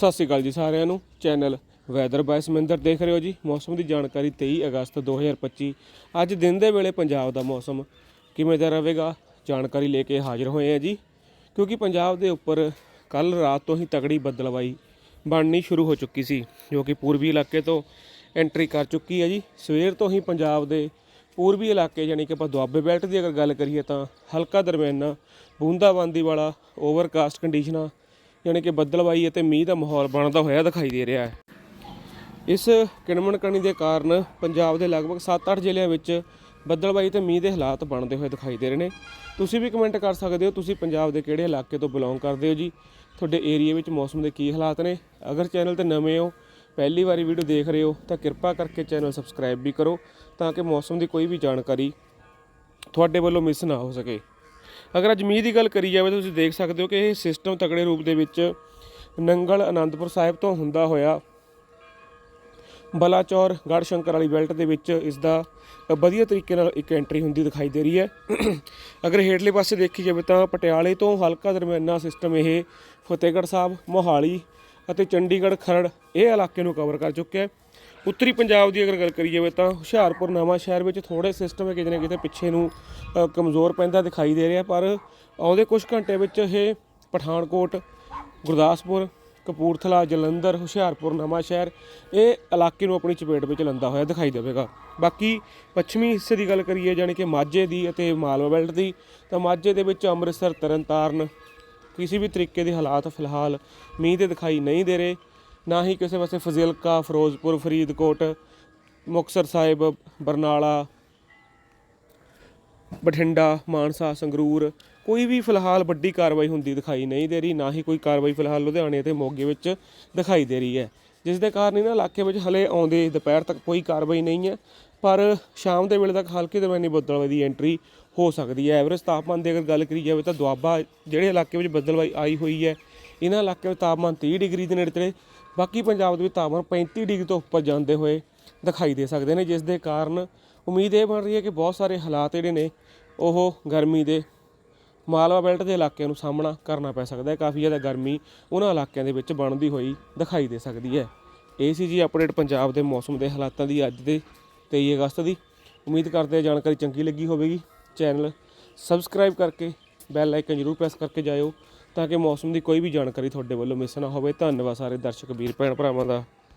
ਸਤਿ ਸ਼੍ਰੀ ਅਕਾਲ ਜੀ ਸਾਰਿਆਂ ਨੂੰ। ਚੈਨਲ ਵੈਦਰ ਬਾਈ ਸਮਿੰਦਰ ਦੇਖ ਰਹੇ ਹੋ ਜੀ। ਮੌਸਮ ਦੀ ਜਾਣਕਾਰੀ 23 ਅਗਸਤ 2025 ਅੱਜ ਦਿਨ ਦੇ ਵੇਲੇ ਪੰਜਾਬ ਦਾ ਮੌਸਮ ਕਿਵੇਂ ਦਾ ਰਹੇਗਾ? ਜਾਣਕਾਰੀ ਲੈ ਕੇ ਹਾਜ਼ਰ ਹੋਏ ਆ ਜੀ। ਕਿਉਂਕਿ ਪੰਜਾਬ ਦੇ ਉੱਪਰ ਕੱਲ ਰਾਤ ਤੋਂ ਹੀ ਤਗੜੀ ਬੱਦਲਵਾਈ ਬਣਨੀ ਸ਼ੁਰੂ ਹੋ ਚੁੱਕੀ ਸੀ, ਜੋ ਕਿ ਪੂਰਬੀ ਇਲਾਕੇ ਤੋਂ ਐਂਟਰੀ ਕਰ ਚੁੱਕੀ ਹੈ ਜੀ। ਸਵੇਰ ਤੋਂ ਹੀ ਪੰਜਾਬ ਦੇ ਪੂਰਬੀ ਇਲਾਕੇ ਯਾਨੀ ਕਿ ਆਪਾਂ ਦੁਆਬੇ ਬੈਲਟ ਦੀ ਅਗਰ ਗੱਲ ਕਰੀਏ ਤਾਂ ਹਲਕਾ ਦਰਮਿਆਨਾ, ਬੂੰਦਾਬਾਂਦੀ ਵਾਲਾ ਓਵਰਕਾਸਟ ਕੰਡੀਸ਼ਨਾਂ ਯਾਨੀ ਕਿ ਬੱਦਲਵਾਈ ਅਤੇ ਮੀਂਹ ਦਾ ਮਾਹੌਲ ਬਣਦਾ ਹੋਇਆ ਦਿਖਾਈ ਦੇ ਰਿਹਾ ਹੈ। ਇਸ ਕਿਣਮਣ ਕਣੀ ਦੇ ਕਾਰਨ ਪੰਜਾਬ ਦੇ ਲਗਭਗ 7-8 ਜ਼ਿਲ੍ਹਿਆਂ ਵਿੱਚ ਬੱਦਲਬਾਈ ਤੇ ਮੀਂਹ ਦੇ ਹਾਲਾਤ ਬਣਦੇ ਹੋਏ ਦਿਖਾਈ ਦੇ ਰਹੇ ਨੇ। ਤੁਸੀਂ ਵੀ ਕਮੈਂਟ ਕਰ ਸਕਦੇ ਹੋ, ਤੁਸੀਂ ਪੰਜਾਬ ਦੇ ਕਿਹੜੇ ਇਲਾਕੇ ਤੋਂ ਬਿਲੋਂਗ ਕਰਦੇ ਹੋ ਜੀ? ਤੁਹਾਡੇ ਏਰੀਆ ਵਿੱਚ ਮੌਸਮ ਦੇ ਕੀ ਹਾਲਾਤ ਨੇ? ਅਗਰ ਚੈਨਲ ਤੇ ਨਵੇਂ ਹੋ, ਪਹਿਲੀ ਵਾਰੀ ਵੀਡੀਓ ਦੇਖ ਰਹੇ ਹੋ, ਤਾਂ ਕਿਰਪਾ ਕਰਕੇ ਚੈਨਲ ਸਬਸਕ੍ਰਾਈਬ ਵੀ ਕਰੋ ਤਾਂ ਕਿ ਮੌਸਮ ਦੀ ਕੋਈ ਵੀ ਜਾਣਕਾਰੀ ਤੁਹਾਡੇ ਵੱਲੋਂ ਮਿਸ ਨਾ ਹੋ ਸਕੇ। ਅਗਰ ਅੱਜ ਮੀਂਹ ਦੀ ਗੱਲ ਕਰੀ ਜਾਵੇ ਤਾਂ ਤੁਸੀਂ ਦੇਖ ਸਕਦੇ ਹੋ ਕਿ ਇਹ ਸਿਸਟਮ ਤਕੜੇ ਰੂਪ ਦੇ ਵਿੱਚ ਨੰਗਲ ਆਨੰਦਪੁਰ ਸਾਹਿਬ ਤੋਂ ਹੁੰਦਾ ਹੋਇਆ ਬਲਾਚੌਰ ਗੜ੍ਹ ਸ਼ੰਕਰ ਵਾਲੀ ਬੈਲਟ ਦੇ ਵਿੱਚ ਇਸ ਦਾ ਵਧੀਆ ਤਰੀਕੇ ਨਾਲ ਇੱਕ ਐਂਟਰੀ ਹੁੰਦੀ ਦਿਖਾਈ ਦੇ ਰਹੀ ਹੈ। ਅਗਰ ਹੇਠਲੇ ਪਾਸੇ ਦੇਖੀ ਜਾਵੇ ਤਾਂ ਪਟਿਆਲੇ ਤੋਂ ਹਲਕਾ ਦਰਮਿਆਨਾ ਸਿਸਟਮ ਇਹ ਫਤਿਹਗੜ੍ਹ ਸਾਹਿਬ, ਮੋਹਾਲੀ ਅਤੇ ਚੰਡੀਗੜ੍ਹ ਖਰੜ ਇਹ ਇਲਾਕੇ ਨੂੰ ਕਵਰ ਕਰ ਚੁੱਕਿਆ ਹੈ। ਉੱਤਰੀ ਪੰਜਾਬ ਦੀ ਅਗਰ ਗੱਲ ਕਰੀ ਜਾਵੇ ਤਾਂ ਹੁਸ਼ਿਆਰਪੁਰ ਨਵਾਂ ਸ਼ਹਿਰ ਵਿੱਚ ਥੋੜੇ ਸਿਸਟਮ ਹੈ, ਕਿਤੇ ਨਾ ਕਿਤੇ ਪਿੱਛੇ ਨੂੰ ਕਮਜ਼ੋਰ ਪੈਂਦਾ ਦਿਖਾਈ ਦੇ ਰਿਹਾ, ਪਰ ਆਉਂਦੇ ਕੁਝ ਘੰਟੇ ਵਿੱਚ ਇਹ ਪਠਾਨਕੋਟ, ਗੁਰਦਾਸਪੁਰ, ਕਪੂਰਥਲਾ, ਜਲੰਧਰ, ਹੁਸ਼ਿਆਰਪੁਰ ਨਵਾਂ ਸ਼ਹਿਰ ਇਹ ਇਲਾਕੇ ਨੂੰ ਆਪਣੀ ਚਪੇਟ ਵਿੱਚ ਲੰਦਾ ਹੋਇਆ ਦਿਖਾਈ ਦੇਵੇਗਾ। ਬਾਕੀ ਪੱਛਮੀ ਹਿੱਸੇ ਦੀ ਗੱਲ ਕਰੀਏ, ਜਾਣੀ ਕਿ ਮਾਝੇ ਦੀ ਅਤੇ ਮਾਲਵਾ ਬੈਲਟ ਦੀ, ਤਾਂ ਮਾਝੇ ਦੇ ਵਿੱਚ ਅੰਮ੍ਰਿਤਸਰ, ਤਰਨਤਾਰਨ ਕਿਸੇ ਵੀ ਤਰੀਕੇ ਦੇ ਹਾਲਾਤ ਫਿਲਹਾਲ ਮੀਂਹ ਦੇ ਦਿਖਾਈ ਨਹੀਂ ਦੇ ਰਹੇ। ਨਾ ਹੀ ਕਿਸੇ ਪਾਸੇ ਫਜ਼ਿਲਕਾ, ਫਿਰੋਜ਼ਪੁਰ, ਫਰੀਦਕੋਟ, ਮੁਕਤਸਰ ਸਾਹਿਬ, ਬਰਨਾਲਾ, ਬਠਿੰਡਾ, ਮਾਨਸਾ, ਸੰਗਰੂਰ ਕੋਈ ਵੀ ਫਿਲਹਾਲ ਵੱਡੀ ਕਾਰਵਾਈ ਹੁੰਦੀ ਦਿਖਾਈ ਨਹੀਂ ਦੇ ਰਹੀ। ਨਾ ਹੀ ਕੋਈ ਕਾਰਵਾਈ ਫਿਲਹਾਲ ਲੁਧਿਆਣੇ ਤੇ ਮੋਗੇ ਵਿੱਚ ਦਿਖਾਈ ਦੇ ਰਹੀ ਹੈ। ਜਿਸ ਦੇ ਕਾਰਨ ਇਹਨਾਂ ਇਲਾਕੇ ਵਿੱਚ ਹਲੇ ਆਉਂਦੇ ਦੁਪਹਿਰ ਤੱਕ ਕੋਈ ਕਾਰਵਾਈ ਨਹੀਂ ਹੈ। ਪਰ ਸ਼ਾਮ ਦੇ ਵੇਲੇ ਤੱਕ ਹਲਕੀ ਦਰਮਿਆਨੀ ਬੱਦਲਵਾਈ ਦੀ ਐਂਟਰੀ ਹੋ ਸਕਦੀ ਹੈ। ਐਵਰੇਜ ਤਾਪਮਾਨ ਦੀ ਅਗਰ ਗੱਲ ਕਰੀ ਜਾਵੇ ਤਾਂ ਦੁਆਬਾ ਜਿਹੜੇ ਇਲਾਕੇ ਵਿੱਚ ਬੱਦਲਵਾਈ ਆਈ ਹੋਈ ਹੈ, ਇਹਨਾਂ ਇਲਾਕੇ ਵਿੱਚ ਤਾਪਮਾਨ 30 ਡਿਗਰੀ ਦੇ ਨੇੜੇ ਤੇੜੇ ਬਾਕੀ ਪੰਜਾਬ ਦੇ ਵਿੱਚ ਤਾਪਮਾਨ 35 ਡਿਗਰੀ ਤੋਂ ਉੱਪਰ ਜਾਂਦੇ ਹੋਏ ਦਿਖਾਈ ਦੇ ਸਕਦੇ ਨੇ, ਜਿਸ ਦੇ ਕਾਰਨ ਉਮੀਦ ਇਹ ਬਣ ਰਹੀ ਹੈ ਕਿ ਬਹੁਤ ਸਾਰੇ ਹਾਲਾਤ ਜਿਹੜੇ ਨੇ, ਉਹ ਗਰਮੀ ਦੇ ਮਾਲਵਾ ਬੈਲਟ ਦੇ ਇਲਾਕਿਆਂ ਨੂੰ ਸਾਹਮਣਾ ਕਰਨਾ ਪੈ ਸਕਦਾ ਹੈ। ਕਾਫੀ ਜ਼ਿਆਦਾ ਗਰਮੀ ਉਹਨਾਂ ਇਲਾਕਿਆਂ ਦੇ ਵਿੱਚ ਬਣਦੀ ਹੋਈ ਦਿਖਾਈ ਦੇ ਸਕਦੀ ਹੈ। ਇਹ ਸੀ ਜੀ ਅਪਡੇਟ ਪੰਜਾਬ ਦੇ ਮੌਸਮ ਦੇ ਹਾਲਾਤਾਂ ਦੀ ਅੱਜ ਦੇ 23 ਅਗਸਤ ਦੀ। ਉਮੀਦ ਕਰਦੇ ਹਾਂ ਜਾਣਕਾਰੀ ਚੰਗੀ ਲੱਗੀ ਹੋਵੇਗੀ। ਚੈਨਲ ਸਬਸਕ੍ਰਾਈਬ ਕਰਕੇ ਬੈਲ ਆਈਕਨ ਜ਼ਰੂਰ ਪ੍ਰੈਸ ਕਰਕੇ ਜਾਇਓ ਤਾਂ ਕਿ ਮੌਸਮ ਦੀ ਕੋਈ ਵੀ ਜਾਣਕਾਰੀ ਤੁਹਾਡੇ ਵੱਲੋਂ ਮਿਸ ਨਾ ਹੋਵੇ। ਧੰਨਵਾਦ ਸਾਰੇ ਦਰਸ਼ਕ, ਵੀਰ, ਭੈਣ, ਭਰਾਵਾਂ ਦਾ।